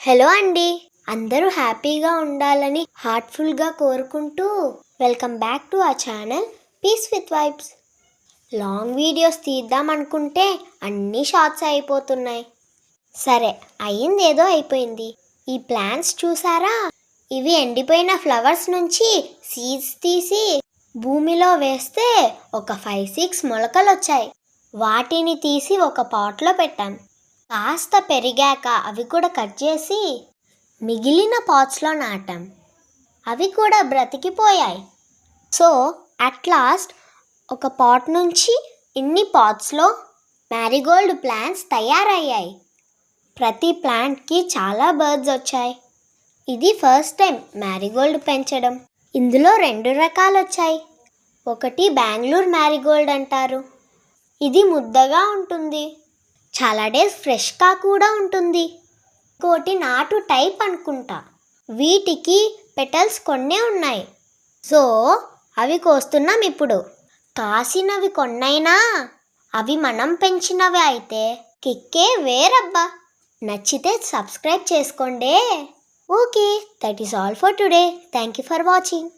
Hello అండి. అందరూ హ్యాపీగా ఉండాలని హార్ట్ఫుల్గా కోరుకుంటూ వెల్కమ్ బ్యాక్ టు ఆ channel peace with vibes long videos తీద్దాం అనుకుంటే అన్నీ షార్ట్స్ అయిపోతున్నాయి. సరే అయింది ఏదో అయిపోయింది. ఈ ప్లాంట్స్ చూసారా? ఇవి ఎండిపోయిన ఫ్లవర్స్ నుంచి సీడ్స్ తీసి భూమిలో వేస్తే ఒక ఫైవ్ సిక్స్ మొలకలు వచ్చాయి వాటిని తీసి ఒక పాట్లో పెట్టాను. కాస్త పెరిగాక అవి కూడా కట్ చేసి మిగిలిన పాట్స్లో నాటాం. అవి కూడా బ్రతికిపోయాయి. సో అట్ లాస్ట్ ఒక పాట్ నుంచి ఇన్ని పాట్స్లో మ్యారీగోల్డ్ ప్లాంట్స్ తయారయ్యాయి. ప్రతి ప్లాంట్కి చాలా బర్డ్స్ వచ్చాయి. ఇది ఫస్ట్ టైం మ్యారీగోల్డ్ పెంచడం. ఇందులో రెండు రకాలు వచ్చాయి. ఒకటి బెంగళూరు మ్యారీగోల్డ్ అంటారు. ఇది ముద్దగా ఉంటుంది. చాలా డేస్ ఫ్రెష్గా కూడా ఉంటుంది. కోటి నాటు టైప్ అనుకుంటా. వీటికి పెటల్స్ కొన్నే ఉన్నాయి. సో అవి కోస్తున్నాం ఇప్పుడు. కాసినవి కొన్నైనా అవి మనం పెంచినవి అయితే కిక్కే వేరబ్బా. నచ్చితే సబ్స్క్రైబ్ చేసుకోండి. Okay that is all for today thank you for watching